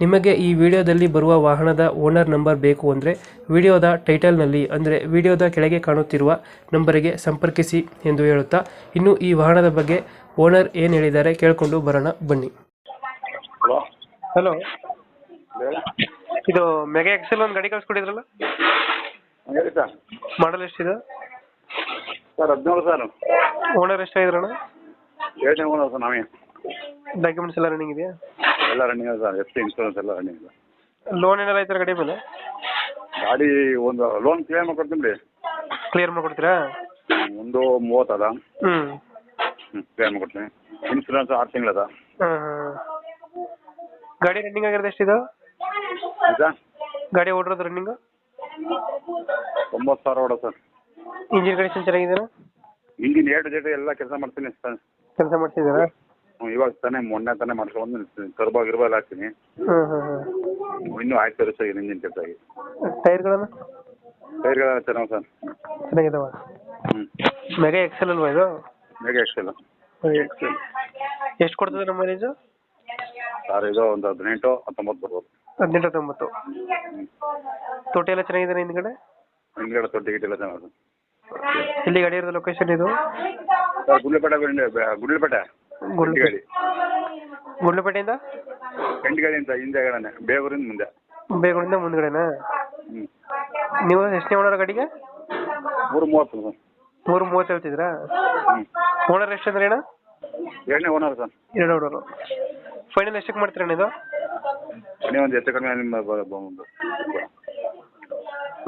ನಿಮಗೆ ಈ ವಿಡಿಯೋದಲ್ಲಿ ಬರುವ ವಾಹನದ ಓನರ್ ನಂಬರ್ ಬೇಕು ಅಂದರೆ ವಿಡಿಯೋದ ಟೈಟಲ್ನಲ್ಲಿ ಅಂದರೆ ವಿಡಿಯೋದ ಕೆಳಗೆ ಕಾಣುತ್ತಿರುವ ನಂಬರಿಗೆ ಸಂಪರ್ಕಿಸಿ ಎಂದು ಹೇಳುತ್ತಾ ಇನ್ನು ಈ ವಾಹನದ ಬಗ್ಗೆ ಓನರ್ ಏನು ಹೇಳಿದ್ದಾರೆ ಕೇಳಿಕೊಂಡು ಬರೋಣ ಬನ್ನಿ. ಹಲೋ? ಹಲೋ? ಇದು ಮೆಗಾ ಎಕ್ಸೆಲ್ ಒಂದು ಗಾಡಿ ಕಳ್ಸ್ಕೊಟ್ಟಿದ್ರಲ್ಲ? ಹೇಳಿ ಸರ್. ಮಾಡಲ್ ಎಷ್ಟಿದೆ? ಸರ್ ಹದಿನೇಳು ಸರ್. ಓನರ್ ಎಷ್ಟಾಗಿದ್ರಣ್ಣ? ಎರಡನೇ ಓನರ್ ಸರ್ ನಾವೇ. ಡಾಕ್ಯುಮೆಂಟ್ಸ್ ಎಲ್ಲ ರನ್ನಿಂಗ್ ಇದೆಯಾ? ಎಲ್ಲ ರನ್ನಿಂಗ್ ಇದೆ ಸರ್. ಎಫ್ ಸಿ ಇನ್ಶೂರೆನ್ಸ್ ಎಲ್ಲ ರನ್ನಿಂಗ್ ಇದೆ. ಲೋನ್ ಏನಾರ ಐತರ ಗಾಡಿ ಮೇಲೆ? ಗಾಡಿ ಒಂದು ಲೋನ್ ಕ್ಲಿಯರ್ ಮಾಡ್ಕೊಡ್ತೀನಿ ರೀ ಕ್ಲಿಯರ್ ಮಾಡ್ಕೊಡ್ತೀರಾ? ಒಂದು ಮೂವತ್ತು ಅದ. ಹ್ಞೂ ಕ್ಲಿಯರ್ ಮಾಡ್ಕೊಡ್ತೀನಿ. ಇನ್ಶೂರೆನ್ಸ್ ಆರು ತಿಂಗಳದ ಹಾಂ ಗಾಡಿ ರನ್ನಿಂಗ್ ಆಗಿರೋದು ಎಷ್ಟಿದೆ? ಆಯ್ತಾ ಗಾಡಿ ಓಡಿರೋದು ರನ್ನಿಂಗ್ ತೊಂಬತ್ತು ಸಾವಿರ ಹೊಡ ಸರ್. ಇಂಜಿನ್ ಕಂಡೀಷನ್ ಚೆನ್ನಾಗಿದೆಯಾ ಇಂಜಿನ್ ಏಟು ಜೇಟು ಎಲ್ಲ ಕೆಲಸ ಮಾಡ್ತೀನಿ ಸರ್. ಕೆಲಸ ಮಾಡ್ತಿದ್ದೀರಾ? ಹ್ಞೂ, ಇವಾಗ ತಾನೇ ಮೊನ್ನೆ ತಾನೇ ಮಾಡ್ಕೊಂಡು ಕರ್ಬ ಗಿರ್ಬ ಎಲ್ಲ ಹಾಕ್ತೀನಿ. ಇನ್ನು ಹಾಂ ಹಾಂ ಇನ್ನೂ ಆಯ್ತು ಸರ್ ಆಗಿದೆ ಇಂಜಿನ್ ಕೆಲಸ ಆಗಿ ಟೈರ್ಗಳನ್ನು ಟೈರ್ಗಳೆಲ್ಲ ಚೆನ್ನಾಗಿ ಸರ್. ಚೆನ್ನಾಗಿದಾವ? ಹ್ಞೂ ಮೆಗಾ ಎಕ್ಸೆಲ್ ಅಲ್ವಾ ಇದು? Mega XL. ಎಷ್ಟು ಕೊಡ್ತದೆ ನಮ್ಮ ಮೈಲೇಜು? ಸರ್ ಇದು ಒಂದು ಹದಿನೆಂಟು ಹತ್ತೊಂಬತ್ತು ಬರ್ಬೋದು. ಹದಿನೆಂಟು ಹತ್ತೊಂಬತ್ತು. ತೊಟ್ಟಿ ಎಲ್ಲ ಚೆನ್ನಾಗಿದೆ ಹಿಂದ್ಗಡೆ? ಹಿಂದ್ಗಡೆ ತೊಟ್ಟಿ ಗಿಟ್ಟಿ ಎಲ್ಲ ಚೆನ್ನಾಗಿ ಇಲ್ಲಿ ಗಾಡಿ ಇರೋದು ಲೊಕೇಶನ್ ಇದು? ಸರ್ ಗುಡ್ಲಪೇಟೆ? ಬಂದೆ ಗುಡ್ಲೆಪೇಟೆ. ಗುಂಡ್ಲಪೇಟೆಯಿಂದ? ಗಾಡಿ ಗುಂಡ್ಲುಪೇಟೆಯಿಂದ ಗಾಡಿ ಅಂತ ಹಿಂದೆಗಡೆ ಬೇಗೂರಿಂದ ಮುಂದೆ. ಬೇಗೂರಿಂದ ಮುಂದ್ಗಡೆನಾ? ಹ್ಞೂ ನೀವು ಎಷ್ಟನೇ ಓನರ್ ಗಾಡಿಗೆ? ಮೂರು ಮೂವತ್ತು ಸರ್. ಮೂರು ಮೂವತ್ತು ಹೇಳ್ತಿದ್ರಾ ಹ್ಞೂ ಓನರ್ ಎಷ್ಟು ಅಂದ್ರೆ ಅಣ್ಣ? ಎರಡನೇ ಓನರ್ ಸರ್. ಎರಡು ಓನರು. ಫೈನಲ್ ಎಷ್ಟಕ್ಕೆ ಮಾಡ್ತೀರಣ್ಣ ಇದು? ಮನೆ ಒಂದು ಹೆಚ್ಚು ಕಡಿಮೆ ನಿಮ್ಮ ಬ- ಬ- ಒಂದು.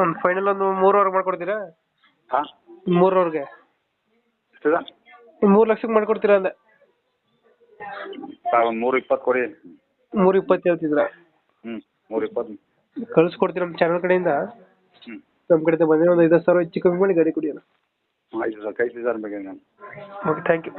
ಒಂದು ಫೈನಲ್ ಒಂದು ಮೂರುವರೆಗೆ ಮಾಡ್ಕೊಡ್ತೀರಾ? ಹಾಂ. ಮೂರುವರೆಗೆ. ಎಷ್ಟಿದೆ? ಮೂರು ಲಕ್ಷಕ್ಕೆ ಮಾಡ್ಕೊಡ್ತೀರಾ ಅಂದೆ. ಸರ್ ಒಂದು ಮೂರು ಇಪ್ಪತ್ತು ಕೊಡಿ. ಮೂರು ಇಪ್ಪತ್ತು ಹೇಳ್ತಿದ್ರ? ಹ್ಞೂ ಮೂರು ಇಪ್ಪತ್ತು ಕಳಿಸ್ಕೊಡ್ತೀವಿ ನಮ್ಮ ಚಾನಲ್ ಕಡೆಯಿಂದ? ಹ್ಞೂ ನಮ್ಮ ಕಡೆಯಿಂದ ಬಂದರೆ ಒಂದು ಐದು ಸಾವಿರ ಹೆಚ್ಚು ಕಮ್ಮಿ ಮಾಡಿ ಗಾಡಿ ಕುಡಿಯೋಣ. ಆಯ್ತು ಸರ್ ನಾನು ಓಕೆ ಥ್ಯಾಂಕ್ ಯು